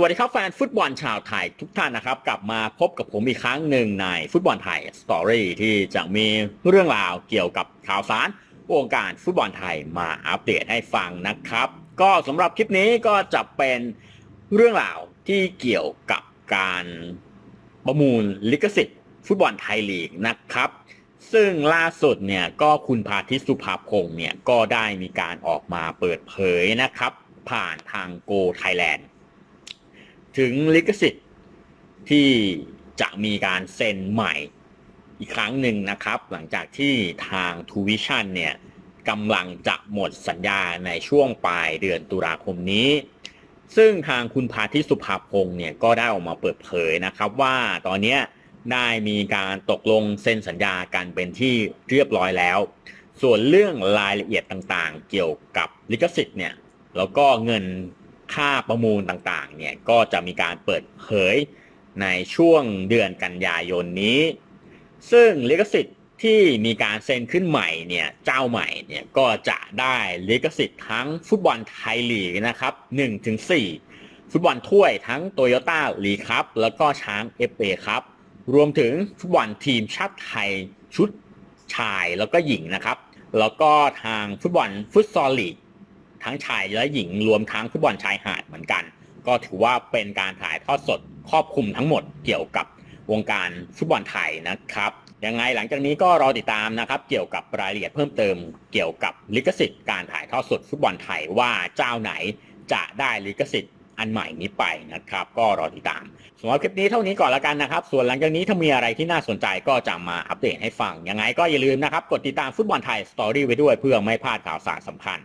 สวัสดีครับแฟนฟุตบอลชาวไทยทุกท่านนะครับ กลับมาพบกับผมอีกครั้งหนึ่งในฟุตบอลไทยสตอรี่ที่จะมีเรื่องราวเกี่ยวกับข่าวสารวงการฟุตบอลไทยมาอัปเดตให้ฟังนะครับ ก็สำหรับคลิปนี้ก็จะเป็นเรื่องราวที่เกี่ยวกับการประมูลลิขสิทธิ์ฟุตบอลไทยลีกนะครับ ซึ่งล่าสุดเนี่ยก็คุณพาทิตสุภาพงศ์เนี่ยก็ได้มีการออกมาเปิดเผยนะครับ ผ่านทางโกไทยแลนด์ ถึงลิขสิทธิ์ที่จะมีการเซ็นใหม่อีกครั้งหนึ่งนะครับ หลังจากที่ทางทูวิชั่นเนี่ยกำลังจะหมดสัญญาในช่วงปลายเดือนตุลาคมนี้ ซึ่งทางคุณพาทิสุภาพงศ์เนี่ยก็ได้ออกมาเปิดเผยนะครับว่าตอนนี้ได้มีการตกลงเซ็นสัญญากันเป็นที่เรียบร้อยแล้ว ส่วนเรื่องรายละเอียดต่างๆ เกี่ยวกับลิขสิทธิ์เนี่ยแล้วก็เงิน ค่าประมูลต่างๆเนี่ยก็จะมีการเปิดเผยในช่วงเดือนกันยายนนี้ ซึ่งลิขสิทธิ์ที่มีการเซ็นขึ้นใหม่เนี่ยเจ้าใหม่เนี่ยก็จะได้ลิขสิทธิ์ทั้งฟุตบอลไทยลีกนะครับ1-4ฟุตบอลถ้วยทั้งโตโยต้าลีครับแล้วก็ช้างเอฟเอครับรวมถึงฟุตบอลทีมชาติไทยชุดชายแล้วก็หญิงนะครับ แล้วก็ทางฟุตบอลฟุตซอลลีก ทั้งชายและหญิงรวมทั้งฟุตบอลชายหาดเหมือนกัน ก็ถือว่าเป็นการถ่ายทอดสดครอบคลุมทั้งหมดเกี่ยวกับวงการฟุตบอลไทยนะครับยังไงหลังจากนี้ก็รอติดตามนะครับเกี่ยวกับรายละเอียดเพิ่มเติม เกี่ยวกับลิขสิทธิ์การถ่ายทอดสดฟุตบอลไทยว่าเจ้าไหนจะได้ลิขสิทธิ์อันใหม่นี้ไปนะครับ ก็รอติดตามสำหรับคลิปนี้เท่านี้ก่อนละกันนะครับ ส่วนหลังจากนี้ถ้ามีอะไรที่น่าสนใจก็จะมาอัปเดตให้ฟังยังไงก็อย่าลืมนะครับ กดติดตามฟุตบอลไทยสตอรี่ไว้ด้วยเพื่อไม่พลาดข่าวสารสำคัญ